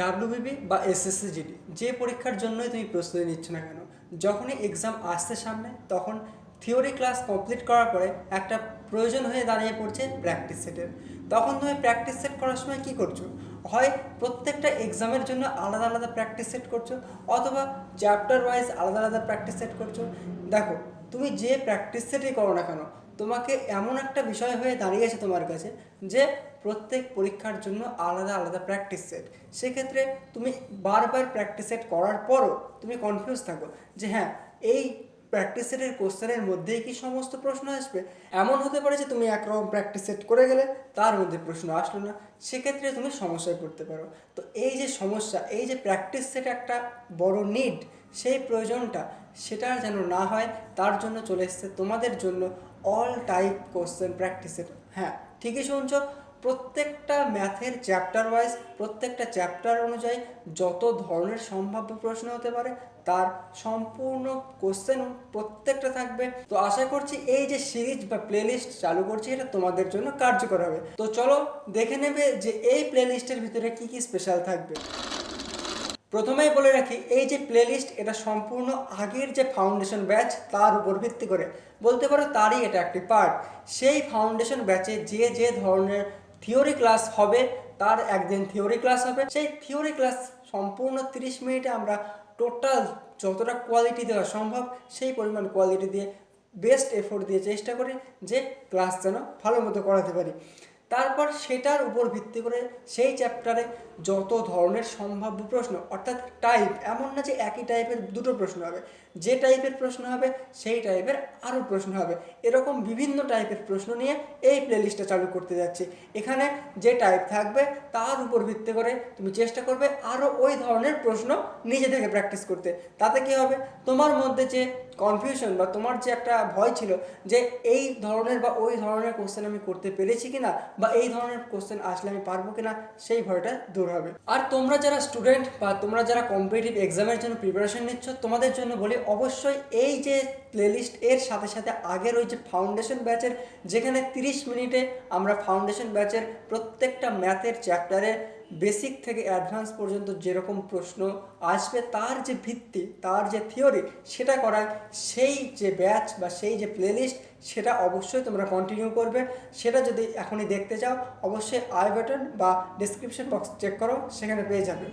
WBP বা SSC GD যে পরীক্ষার জন্যই তুমি প্রস্তুতি নিচ্ছ না কেন? যখনই এক্সাম আসছে সামনে, তখন থিওরি ক্লাস কমপ্লিট করার পরে একটা প্রয়োজন হয়ে দাঁড়িয়ে পড়ছে প্র্যাকটিস সেটের তখন তুমি প্র্যাকটিস সেট করার সময় কি করছ? হয় প্রত্যেকটা এক্সামের জন্য আলাদা আলাদা প্র্যাকটিস সেট করছ, অথবা চ্যাপ্টার ওয়াইজ আলাদা আলাদা প্র্যাকটিস সেট করছ? দেখো, তুমি যে প্র্যাকটিস সেটই করো না কেন, তোমাকে এমন একটা বিষয় হয়ে দাঁড়িয়েছে তোমার কাছে যে প্রত্যেক পরীক্ষার জন্য আলাদা আলাদা প্র্যাকটিস সেট সেক্ষেত্রে তুমি বারবার প্র্যাকটিস সেট করার পরও তুমি কনফিউজ থাকো যে হ্যাঁ এই প্র্যাকটিস সেটের কোশ্চেনের মধ্যেই কি সমস্ত প্রশ্ন আসবে? এমন হতে পারে যে তুমি একরকম প্র্যাকটিস সেট করে গেলে তার মধ্যে প্রশ্ন আসলো না। সেক্ষেত্রে তুমি সমস্যায় পড়তে পারো। তো এই যে সমস্যা, এই যে প্র্যাকটিস সেট একটা বড় নিড সেই প্রয়োজনটা সেটা যেন না হয়, তার জন্য চলে এসছে তোমাদের জন্য অল টাইপ কোশ্চেন প্র্যাকটিসের হ্যাঁ ঠিকই শুনছো। প্রত্যেকটা ম্যাথের চ্যাপ্টার ওয়াইজ, প্রত্যেকটা চ্যাপ্টার অনুযায়ী যত ধরনের সম্ভাব্য প্রশ্ন হতে পারে, তার সম্পূর্ণ কোশ্চেন প্রত্যেকটা থাকবে। তো আশা করছি এই যে সিরিজ বা প্লেলিস্ট চালু করছি, এটা তোমাদের জন্য কার্যকর হবে। তো চলো দেখে নেবে যে এই প্লেলিস্টের ভিতরে কি কি স্পেশাল থাকবে। প্রথমেই বলে রাখি, এই যে প্লেলিস্ট এটা সম্পূর্ণ আগের যে ফাউন্ডেশন ব্যাচ তার উপর ভিত্তি করে। বলতে পারো তারই এটা একটি পার্ট সেই ফাউন্ডেশন ব্যাচে যে যে ধরনের থিওরি ক্লাস হবে, তার একদিন থিওরি ক্লাস হবে। সেই থিওরি ক্লাস সম্পূর্ণ তিরিশ মিনিটে আমরা টোটাল যতটা কোয়ালিটি দেওয়া সম্ভব, সেই পরিমাণ কোয়ালিটি দিয়ে বেস্ট এফোর্ট দিয়ে চেষ্টা করি যে ক্লাস যেন ভালো মতো করাতে পারি। তারপর সেটার উপর ভিত্তি করে সেই চ্যাপ্টারে যত ধরনের সম্ভাব্য প্রশ্ন, অর্থাৎ টাইপ এমন না যে একই টাইপের দুটো প্রশ্ন হবে। যে টাইপের প্রশ্ন হবে, সেই টাইপের আরও প্রশ্ন হবে। এরকম বিভিন্ন টাইপের প্রশ্ন নিয়ে এই প্লেলিস্টটা চালু করতে যাচ্ছি। এখানে যে টাইপ থাকবে, তার উপর ভিত্তি করে তুমি চেষ্টা করবে আরও ওই ধরনের প্রশ্ন নিজে থেকে প্র্যাকটিস করতে। তাতে কি হবে? তোমার মধ্যে যে কনফিউশন বা তোমার যে একটা ভয় ছিল যে এই ধরনের বা ওই ধরনের কোশ্চেন আমি করতে পেরেছি কিনা বা এই ধরনের কোশ্চেন আসলে আমি পারব কিনা সেই ভয়টা দূর হবে। আর তোমরা যারা স্টুডেন্ট বা তোমরা যারা কম্পিটিটিভ এক্সামের জন্য প্রিপারেশন নিচ্ছ, তোমাদের জন্য বলি অবশ্যই এই যে প্লেলিস্ট এর সাথে সাথে আগের ওই যে ফাউন্ডেশন ব্যাচের যেখানে তিরিশ মিনিটে আমরা ফাউন্ডেশন ব্যাচের প্রত্যেকটা ম্যাথের চ্যাপ্টারে বেসিক থেকে অ্যাডভান্স পর্যন্ত যেরকম প্রশ্ন আসবে, তার যে ভিত্তি, তার যে থিওরি সেটা করায় সেই যে ব্যাচ বা সেই যে প্লেলিস্ট সেটা অবশ্যই তোমরা কন্টিনিউ করবে। সেটা যদি এখনই দেখতে চাও, অবশ্যই আই বাটন বা ডিসক্রিপশন বক্স চেক করো, সেখানে পেয়ে যাবে।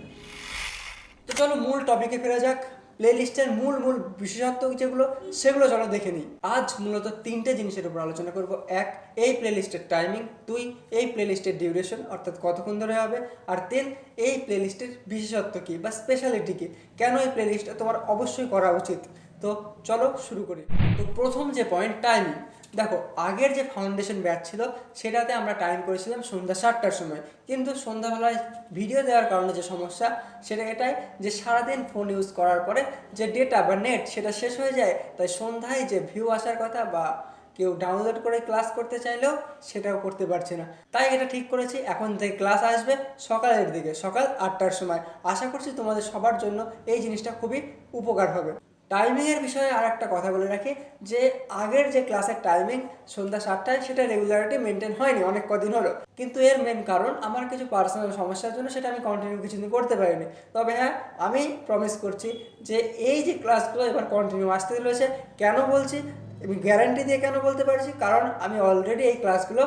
তো চলো মূল টপিকে ফেরা যাক। প্লেলিস্টের মূল মূল বিশেষত্ব যেগুলো, সেগুলো চলো দেখে নিই। আজ মূলত তিনটে জিনিসের উপর আলোচনা করব। এক, এই প্লেলিস্টের টাইমিং দুই, এই প্লেলিস্টের ডিউরেশন অর্থাৎ কতক্ষণ ধরে হবে। আর তিন, এই প্লেলিস্টের বিশেষত্ব কী বা স্পেশালিটি কী? কেন এই প্লেলিস্টটা তোমার অবশ্যই করা উচিত? তো চলো শুরু করি। তো প্রথম যে পয়েন্ট টাইমিং দেখো আগের যে ফাউন্ডেশন ব্যাচ ছিল, সেটাতে আমরা টাইম করেছিলাম সন্ধ্যা সাতটার সময়। কিন্তু সন্ধ্যাবেলায় ভিডিও দেওয়ার কারণে যে সমস্যা, সেটা এটাই যে সারাদিন ফোন ইউজ করার পরে যে ডেটা বা নেট সেটা শেষ হয়ে যায়, তাই সন্ধ্যায় যে ভিউ আসার কথা বা কেউ ডাউনলোড করে ক্লাস করতে চাইলেও সেটাও করতে পারছে না। তাই এটা ঠিক করেছি, এখন থেকে ক্লাস আসবে সকালের দিকে, সকাল আটটার সময়। আশা করছি তোমাদের সবার জন্য এই জিনিসটা খুবই উপকার হবে। টাইমিংয়ের বিষয়ে আর একটা কথা বলে রাখি, যে আগের যে ক্লাসের টাইমিং সন্ধ্যা সাতটায়, সেটা রেগুলারিটি মেনটেন হয়নি, অনেক কদিন হলো। কিন্তু এর মেন কারণ, আমার কিছু পার্সোনাল সমস্যার জন্য সেটা আমি কন্টিনিউ কিছুদিন করতে পারিনি। তবে হ্যাঁ আমি প্রমিস করছি যে এই যে ক্লাসগুলো এবার কন্টিনিউ আসতে চলেছে, কেন বলছি? আমি গ্যারান্টি দিয়ে কেন বলতে পারছি? কারণ আমি অলরেডি এই ক্লাসগুলো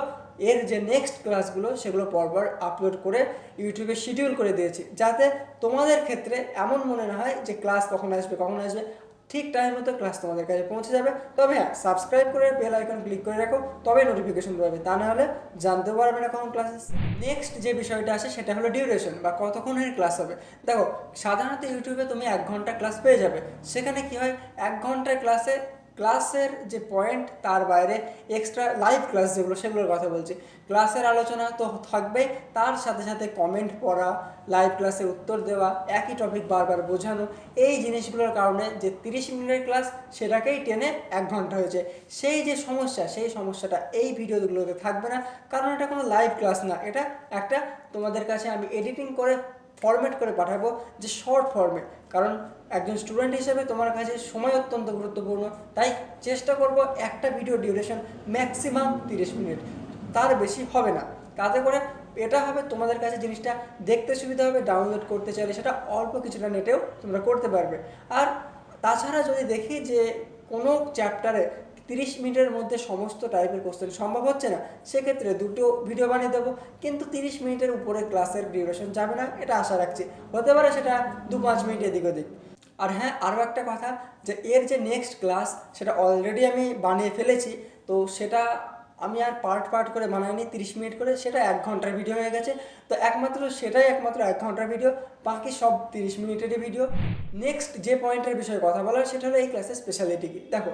এর যে নেক্সট ক্লাসগুলো সেগুলো পরপর আপলোড করে ইউটিউবে শিডিউল করে দিয়েছি। যাতে তোমাদের ক্ষেত্রে এমন মনে না হয় যে ক্লাস কখন আসবে কখন আসবে। ঠিক টাইম মতো ক্লাস তোমাদের কাছে পৌঁছে যাবে। তবে হ্যাঁ সাবস্ক্রাইব করে বেল আইকন ক্লিক করে রাখো, তবে নোটিফিকেশন পাবে তা না হলে জানতে পারবে না কখন ক্লাসেস নেক্সট যে বিষয়টা আছে, সেটা হলো ডিউরেশন বা কতক্ষণের ক্লাস হবে। দেখো, সাধারণত ইউটিউবে তুমি এক ঘণ্টা ক্লাস পেয়ে যাবে। সেখানে কি হয়? এক ঘণ্টার ক্লাসে ক্লাসের যে পয়েন্ট তার বাইরে এক্সট্রা লাইভ ক্লাস যেগুলো, সেগুলোর কথা বলছি। ক্লাসের আলোচনা তো থাকবেই, তার সাথে সাথে কমেন্ট পড়া লাইভ ক্লাসে উত্তর দেওয়া, একই টপিক বারবার বোঝানো, এই জিনিসগুলোর কারণে যে তিরিশ মিনিটের ক্লাস সেটাকেই টেনে এক ঘণ্টা হয়েছে। সেই যে সমস্যা, সেই সমস্যাটা এই ভিডিওগুলোতে থাকবে না, কারণ এটা কোনো লাইভ ক্লাস না। এটা একটা তোমাদের কাছে আমি এডিটিং করে ফরম্যাট করে পাঠাবো যে শর্ট ফর্মে কারণ একজন স্টুডেন্ট হিসেবে তোমার কাছে সময় অত্যন্ত গুরুত্বপূর্ণ, তাই চেষ্টা করব একটা ভিডিও ডিউরেশন ম্যাক্সিমাম তিরিশ মিনিট তার বেশি হবে না। তাতে করে এটা হবে তোমাদের কাছে জিনিসটা দেখতে সুবিধা হবে ডাউনলোড করতে চাইলে সেটা অল্প কিছুটা নেটেও তোমরা করতে পারবে। আর তাছাড়া যদি দেখি যে কোনো চ্যাপ্টারে তিরিশ মিনিটের মধ্যে সমস্ত টাইপের কোশ্চেন সম্ভব হচ্ছে না? সেক্ষেত্রে দুটো ভিডিও বানিয়ে দেবো। কিন্তু তিরিশ মিনিটের উপরে ক্লাসের ডিউরেশন যাবে না, এটা আশা রাখছি। হতে পারে সেটা দু পাঁচ মিনিট এদিক ওদিক। আর হ্যাঁ আরও একটা কথা যে, এর যে নেক্সট ক্লাস সেটা অলরেডি আমি বানিয়ে ফেলেছি। তো সেটা আমি আর পার্ট পার্ট করে বানাইনি তিরিশ মিনিট করে, সেটা এক ঘণ্টার ভিডিও হয়ে গেছে। তো একমাত্র সেটাই একমাত্র এক ঘণ্টার ভিডিও বাকি সব তিরিশ মিনিটেরই ভিডিও নেক্সট যে পয়েন্টের বিষয়ে কথা বলার, সেটা হলো এই ক্লাসের স্পেশালিটি দেখো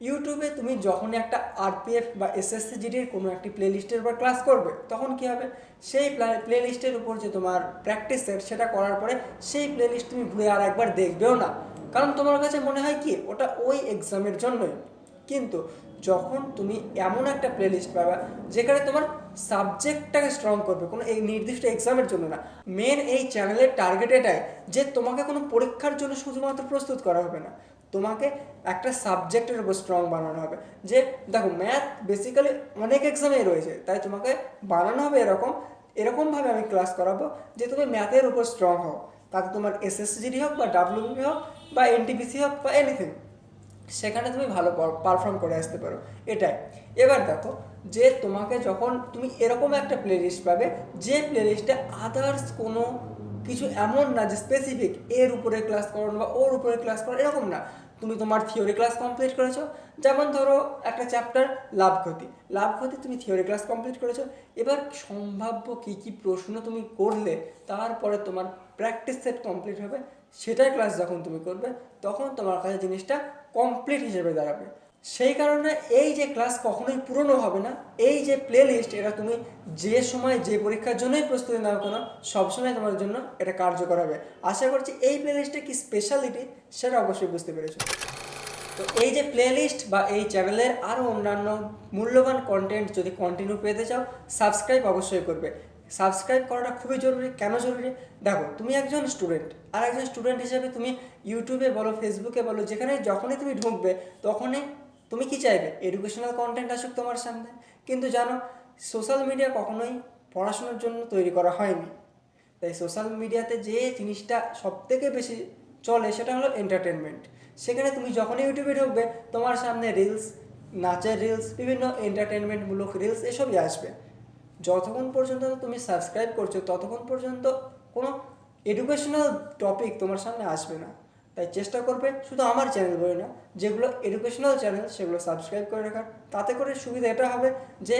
ইউটিউবে তুমি যখনই একটা আরপিএফ বা এসএসসি জিডির কোনো একটি প্লেলিস্টের উপর ক্লাস করবে, তখন কি হবে? সেই প্লেলিস্টের উপর যে তোমার প্র্যাকটিস সেট সেটা করার পরে সেই প্লেলিস্ট তুমি ঘুরে আর একবার দেখবেও না। কারণ তোমার কাছে মনে হয় কি? ওটা ওই এক্সামের জন্যই। কিন্তু যখন তুমি এমন একটা প্লেলিস্ট পাবা যেখানে তোমার সাবজেক্টটাকে স্ট্রং করবে, কোনো এই নির্দিষ্ট এক্সামের জন্য না মেন এই চ্যানেলের টার্গেট এটাই যে তোমাকে কোনো পরীক্ষার জন্য শুধুমাত্র প্রস্তুত করা হবে না। তোমাকে একটা সাবজেক্টের উপর স্ট্রং বানানো হবে। যে দেখো ম্যাথ বেসিক্যালি অনেক এক্সামেই রয়েছে, তাই তোমাকে বানানো হবে এরকম, এরকমভাবে আমি ক্লাস করাবো যে তুমি ম্যাথের উপর স্ট্রং হও। তাতে তোমার এসএসসিডি হোক বা ডাব্লিউবি হোক বা এনটিপিসি হোক বা এনিথিং সেখানে তুমি ভালো পারফর্ম করে আসতে পারো। এটাই। এবার দেখো যে তোমাকে যখন, তুমি এরকম একটা প্লেলিস্ট পাবে, যে প্লেলিস্টে আদার্স কোনো কিছু এমন না যে স্পেসিফিক এর উপরে ক্লাস করানো বা ওর উপরে ক্লাস করো এরকম না। তুমি তোমার থিওরি ক্লাস কমপ্লিট করেছ। যেমন ধরো একটা চ্যাপ্টার লাভ ক্ষতি। লাভ ক্ষতি তুমি থিওরি ক্লাস কমপ্লিট করেছ। এবার সম্ভাব্য কী কী প্রশ্ন তুমি করলে, তারপরে তোমার প্র্যাকটিস সেট কমপ্লিট হবে। সেটাই ক্লাস যখন তুমি করবে, তখন তোমার কাছে জিনিসটা কমপ্লিট হিসেবে দাঁড়াবে। সেই কারণে এই যে ক্লাস কখনোই পুরনো হবে না, এই যে প্লে লিস্ট এটা তুমি যে সময় যে পরীক্ষার জন্যই প্রস্তুতি নাও কেন সবসময় তোমার জন্য এটা কার্যকর হবে। আশা করছি এই প্লে লিস্টে কী স্পেশালিটি সেটা অবশ্যই বুঝতে পেরেছ। তো এই যে প্লেলিস্ট বা এই চ্যানেলের আরও অন্যান্য মূল্যবান কন্টেন্ট যদি কন্টিনিউ পেতে চাও সাবস্ক্রাইব অবশ্যই করবে। সাবস্ক্রাইব করাটা খুবই জরুরি। কেন জরুরি? দেখো, তুমি একজন স্টুডেন্ট আর একজন স্টুডেন্ট হিসেবে তুমি ইউটিউবে বলো ফেসবুকে বলো, যেখানে যখনই তুমি ঢুকবে, তখনই তুমি কি চাইবে? এডুকেশনাল কন্টেন্ট আসুক তোমার সামনে। কিন্তু জানো সোশ্যাল মিডিয়া কখনোই পড়াশোনার জন্য তৈরি করা হয়নি। তাই সোশ্যাল মিডিয়াতে যে জিনিসটা সব থেকে বেশি চলে সেটা হলো এন্টারটেনমেন্ট সেখানে তুমি যখনই ইউটিউবে ঢুকবে, তোমার সামনে রিলস নাচের রিলস বিভিন্ন এন্টারটেনমেন্টমূলক রিলস এসবই আসবে। যতক্ষণ পর্যন্ত তুমি সাবস্ক্রাইব করছ, ততক্ষণ পর্যন্ত কোনো এডুকেশনাল টপিক তোমার সামনে আসবে না। তাই চেষ্টা করবে শুধু আমার চ্যানেল বলে না, যেগুলো এডুকেশনাল চ্যানেল সেগুলো সাবস্ক্রাইব করে রাখার। তাতে করে সুবিধা এটা হবে যে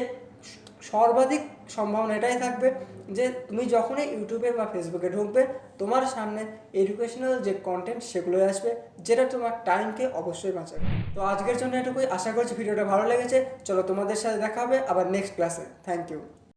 সর্বাধিক সম্ভাবনা এটাই থাকবে যে তুমি যখনই ইউটিউবে বা ফেসবুকে ঢুকবে, তোমার সামনে এডুকেশনাল যে কন্টেন্ট সেগুলোই আসবে, যেটা তোমার টাইমকে অবশ্যই বাঁচাবে। তো আজকের জন্য এটুকুই। আশা করছি ভিডিওটা ভালো লেগেছে। চলো তোমাদের সাথে দেখা হবে আবার নেক্সট ক্লাসে থ্যাংক ইউ